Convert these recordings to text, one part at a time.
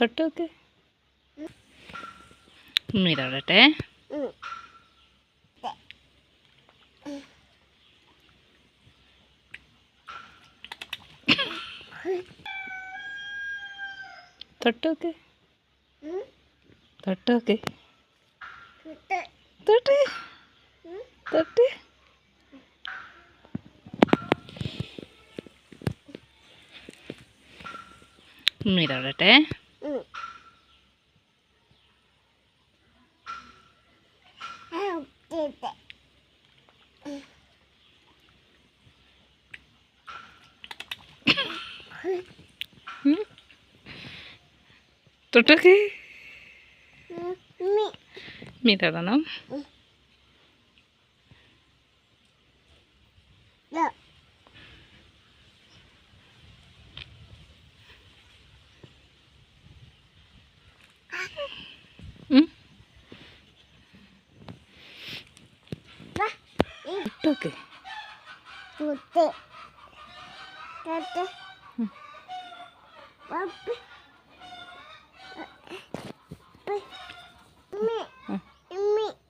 തൊട്ട് നോക്ക് തൊടട്ടെ തൊട്ട്. നോക്ക് തൊട്ട്. നോക്ക് ഉമ്മി തൊടട്ടെ തൊട്ടൊക്കെ ഉമ്മി തൊടണം ഉം. തൊട്ടൊക്കെ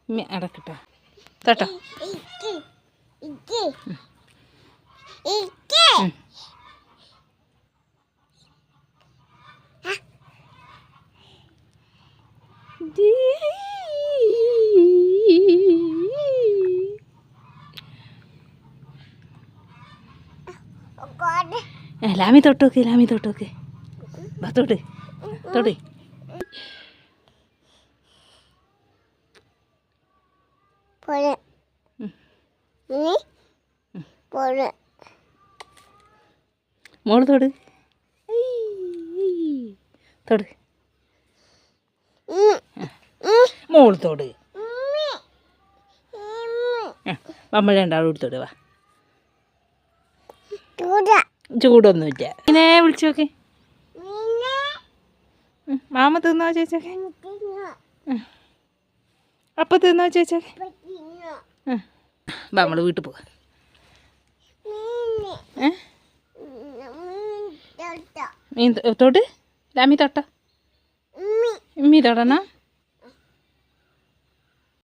ഉമ്മി അടക്കട്ടെ. തൊട്ടോ ഉം. ലാമി തൊട്ടോക്ക് ലാമി തൊട്ടോക്ക്. വാ തൊട്ട്. തൊട്ട്. മോൾ തൊട്. തൊട്. മോൾ തൊട്. വമ്മഴ ഉണ്ടാവും തൊടുവാ വാ. ചൂടൊന്നുമില്ല. ഇങ്ങനെ വിളിച്ചു നോക്കി. മാമ തിന്നോ ചേച്ചൊക്കെ അപ്പൊ തിന്നോ ചേച്ചൊക്കെ നമ്മൾ നമ്മൾ വീട്ടിൽ പോവാ. മീൻ. തൊട്ട്. ലാമി തൊട്ടോ. ഉമ്മി തൊടണ.